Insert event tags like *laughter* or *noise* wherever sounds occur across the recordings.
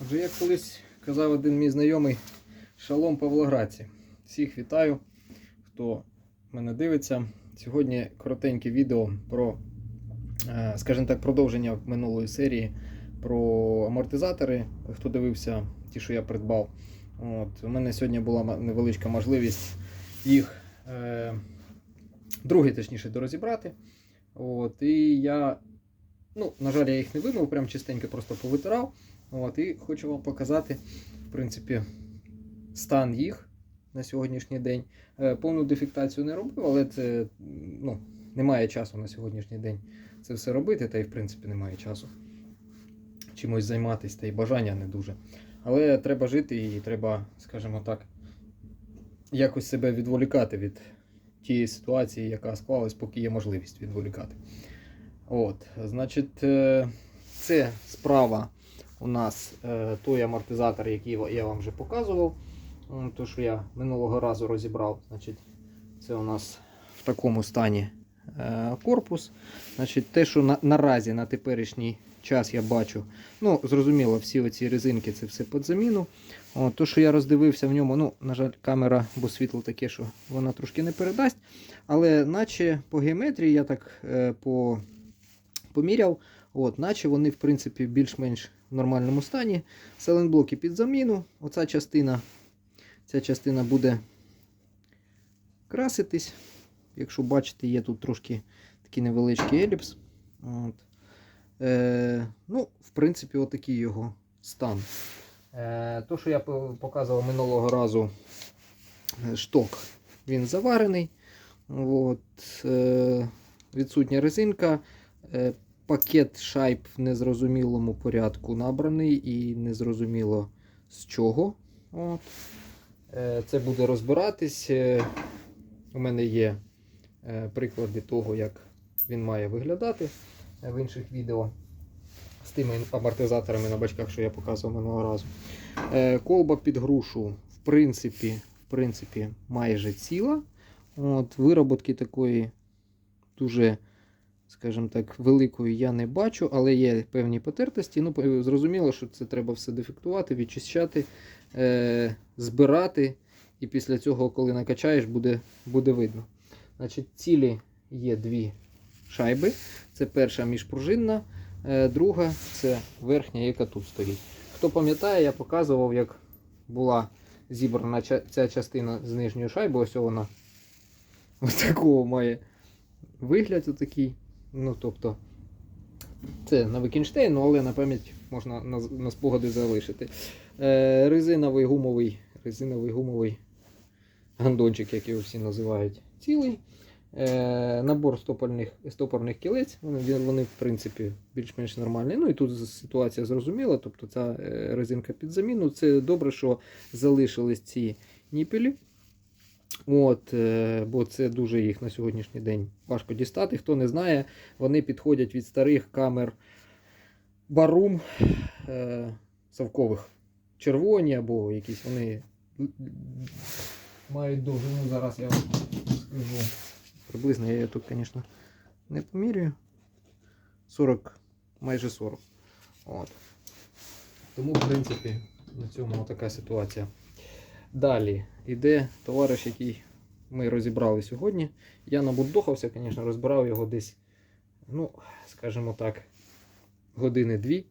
Отже, як колись казав один мій знайомий Шалом Павлоградці. Всіх вітаю, хто мене дивиться. Сьогодні коротеньке відео про, е, скажімо так, продовження минулої серії про амортизатори. Хто дивився, ті, що я придбав. От, у мене сьогодні була невеличка можливість їх е, другий, точніше, дорозібрати. От, і я, ну, на жаль, я їх не вимив, прям чистенько просто повитирав. От, і хочу вам показати, в принципі, стан їх на сьогоднішній день. Е, Повну дефектацію не робив, але це ну, немає часу на сьогоднішній день це все робити, та й в принципі немає часу чимось займатися, та й бажання не дуже. Але треба жити і треба, скажімо так, якось себе відволікати від тієї ситуації, яка склалась, поки є можливість відволікати. От, значить, е, це справа у нас е, той амортизатор, який я вам вже показував. То, що я минулого разу розібрав, значить, це у нас в такому стані е, корпус. Значить, те, що на, наразі на теперішній час я бачу, ну, зрозуміло, всі оці резинки це все під заміну. О, то, що я роздивився в ньому, ну, на жаль, камера, бо світло таке, що вона трошки не передасть. Але наче по геометрії я так е, по, поміряв, от, наче вони, в принципі, більш-менш в нормальному стані. Селенблоки під заміну. Оця частина, ця частина буде краситись. Якщо бачите, є тут трошки такий невеличкий еліпс. От. Е, ну, в принципі, отакий його стан. Е, то, що я показував минулого разу, е, шток, він заварений. От, е, відсутня резинка. Пакет шайб в незрозумілому порядку набраний і незрозуміло з чого. От. Е, це буде розбиратись. Е, у мене є е, приклади того, як він має виглядати в інших відео з тими амортизаторами на бачках, що я показував минулого разу. Колба під грушу, в принципі, в принципі, майже ціла. От, вироботки такої дуже, скажімо так, великої я не бачу, але є певні потертості. Ну, зрозуміло, що це треба все дефектувати, відчищати, е, збирати. І після цього, коли накачаєш, буде, буде видно. Значить, цілі є дві шайби. Це перша міжпружинна, е, друга це верхня, яка тут стоїть. Хто пам'ятає, я показував, як була зібрана ця частина з нижньої шайби. Ось вона ось такого має вигляд отакий. Ну, тобто, це на Викінштейн, але на пам'ять можна на, на спогади залишити. Е, резиновий гумовий, резиновий гумовий гандончик, як його всі називають, цілий. Е, набор стопорних, стопорних кілець, вони, вони в принципі більш-менш нормальні. Ну і тут ситуація зрозуміла, тобто ця е, резинка під заміну. Це добре, що залишились ці ніпелі. От, е, бо це дуже їх на сьогоднішній день важко дістати. Хто не знає, вони підходять від старих камер барум е, совкових. Червоні або якісь вони мають довжину. Зараз я вам скажу. Приблизно я тут, звісно, не помірюю. 40, майже 40. От. Тому, в принципі, на цьому така ситуація. Далі йде товариш, який ми розібрали сьогодні. Я набудохався, звісно, розбирав його десь, ну, скажімо так, години дві.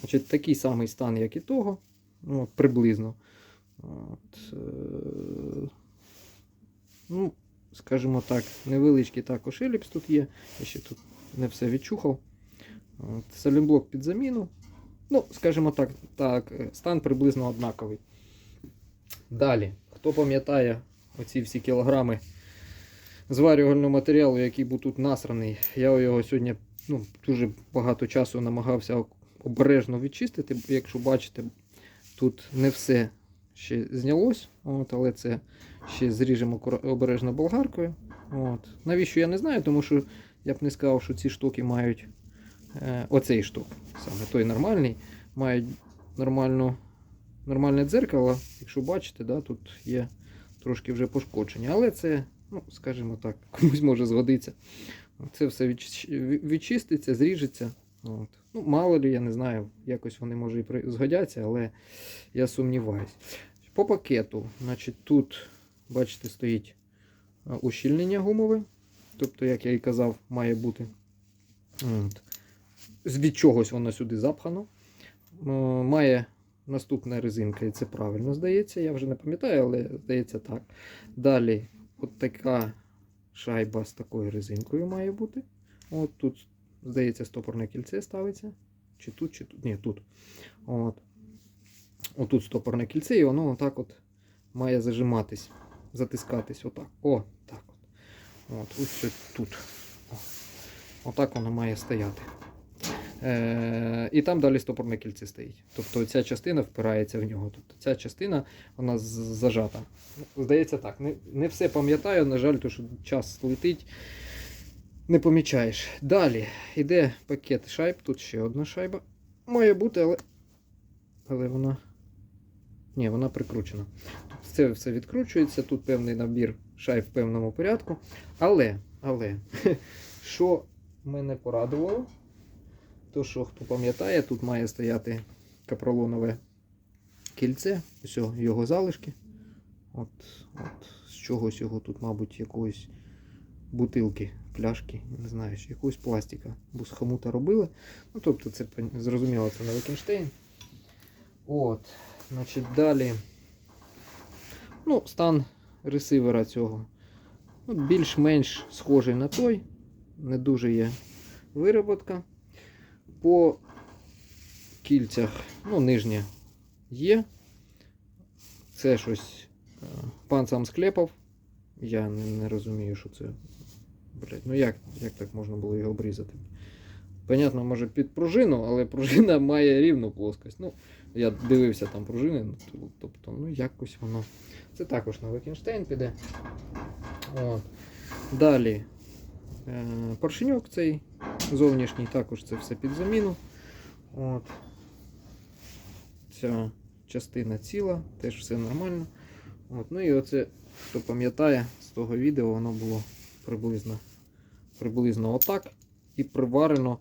Значить, такий самий стан, як і того. Ну, приблизно. От, е, ну, скажімо так, невеличкий також еліпс тут є. Я ще тут не все відчухав. От, Салімблок під заміну. Ну, скажімо так, так, е, стан приблизно однаковий. Далі, хто пам'ятає оці всі кілограми зварювального матеріалу, який був тут насраний, я його сьогодні ну, дуже багато часу намагався обережно відчистити. Якщо бачите, тут не все ще знялось, от, але це ще зріжемо обережно болгаркою. От. Навіщо я не знаю, тому що я б не сказав, що ці штуки мають е, оцей штук, саме той нормальний, мають нормальну, нормальне дзеркало. Якщо бачите, да, тут є трошки вже пошкодження. Але це, ну, скажімо так, *laughs* комусь може згодиться. Це все відчиститься, зріжеться. От. Ну, мало ли, я не знаю, якось вони може і згодяться, але я сумніваюсь. По пакету, значить, тут, бачите, стоїть ущільнення гумове. Тобто, як я і казав, має бути. От. Від чогось воно сюди запхано. Має наступна резинка, і це правильно здається. Я вже не пам'ятаю, але здається так. Далі, от така шайба з такою резинкою має бути. От тут, здається, стопорне кільце ставиться. Чи тут, чи тут. Ні, тут. От. Отут стопорне кільце, і воно отак от має зажиматись, затискатись. Отак. О, так от. От, ось тут. О. Отак воно має стояти. Е, і там далі стопорне кільце стоїть. Тобто ця частина впирається в нього. Тобто ця частина вона зажата. Здається так. Не, не все пам'ятаю, на жаль, тому що час летить. Не помічаєш. Далі йде пакет шайб. Тут ще одна шайба. Має бути, але. Але вона. Ні, вона прикручена. Це все відкручується. Тут певний набір шайб в певному порядку. Але, але, *laughs* що мене порадувало, то що хто пам'ятає, тут має стояти капролонове кільце. Ось його залишки. От, от з чогось його тут, мабуть, якоїсь бутилки, пляшки, не знаю, якогось пластика, бо з хомута робили. Ну, тобто, це зрозуміло, це не Викенштейн. От, значить, далі. Ну, стан ресивера цього. Ну, більш-менш схожий на той. Не дуже є вироботка. По кільцях, ну, нижнє є. Це щось е, пан сам склепав. Я не, не розумію, що це. Блять, ну як, як так можна було його обрізати? Понятно, може під пружину, але пружина *laughs* має рівну плоскость. Ну, я дивився там пружини, ну, тобто, ну якось воно. Це також на Викінштейн піде. От. Далі. Е, поршеньок цей зовнішній, також це все під заміну. От. Ця частина ціла, теж все нормально. От. Ну і оце, хто пам'ятає, з того відео воно було приблизно, приблизно отак. І приварено.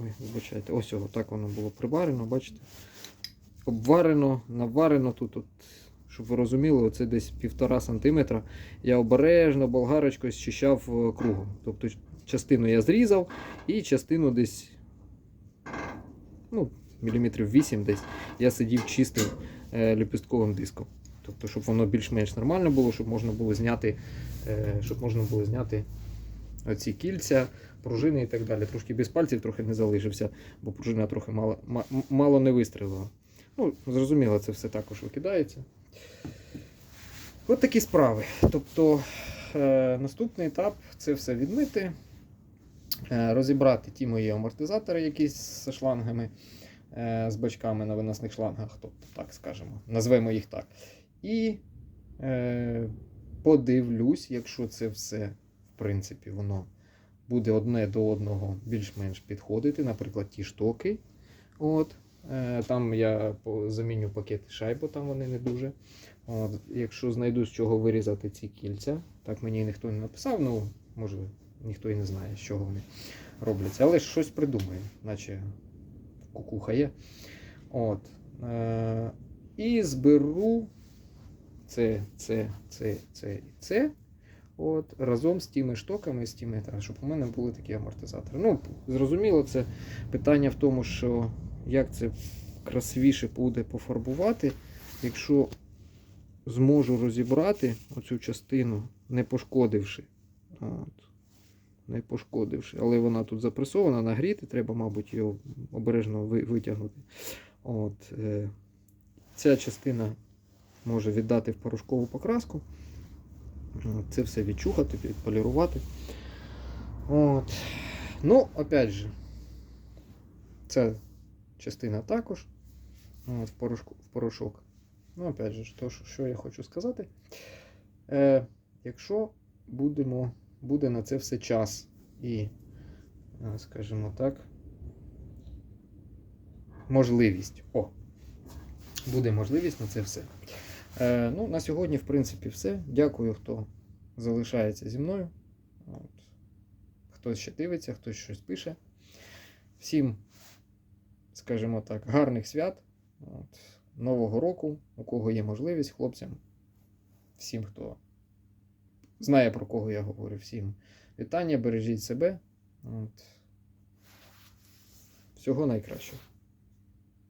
Ой, вибачайте, ось його так воно було приварено, бачите? Обварено, наварено тут, от, щоб ви розуміли, оце десь півтора сантиметра. Я обережно болгарочкою зчищав е, кругом. Тобто частину я зрізав і частину десь ну, міліметрів 8 десь я сидів чистим е, ліпістковим диском. Тобто, щоб воно більш-менш нормально було, щоб можна було зняти, е, щоб можна було зняти оці кільця, пружини і так далі. Трошки без пальців трохи не залишився, бо пружина трохи мало, мало не вистрілила. Ну, зрозуміло, це все також викидається. От такі справи. Тобто е, наступний етап це все відмити, розібрати ті мої амортизатори, якісь з шлангами, е, з бачками на виносних шлангах, тобто, так скажемо, назвемо їх так. І е, подивлюсь, якщо це все, в принципі, воно буде одне до одного більш-менш підходити, наприклад, ті штоки. От. Е, Там я заміню пакети шайб, бо там вони не дуже. От. Якщо знайду з чого вирізати ці кільця, так мені ніхто не написав, ну, може, ніхто і не знає, з чого вони робляться. Але ж щось придумаю, наче кукуха є. От. Е, і зберу це, це, це, це і це. От, разом з тими штоками, з тими, та, щоб у мене були такі амортизатори. Ну, зрозуміло, це питання в тому, що як це красивіше буде пофарбувати, якщо зможу розібрати оцю частину, не пошкодивши. От, не пошкодивши. Але вона тут запресована, нагріти, треба, мабуть, її обережно витягнути. От, е, ця частина може віддати в порошкову покраску. Це все відчухати, підполірувати. От. Ну, опять же, ця частина також от, в, порошку, в порошок. Ну, опять же, то, що я хочу сказати. Е, якщо будемо, буде на це все час і, е, скажімо так, можливість. О, буде можливість на це все. Е, ну, на сьогодні, в принципі, все. Дякую, хто залишається зі мною. От. Хтось ще дивиться, хтось щось пише. Всім, скажімо так, гарних свят. От, Нового року, у кого є можливість, хлопцям, всім, хто знає, про кого я говорю, всім вітання, бережіть себе. От. Всього найкращого.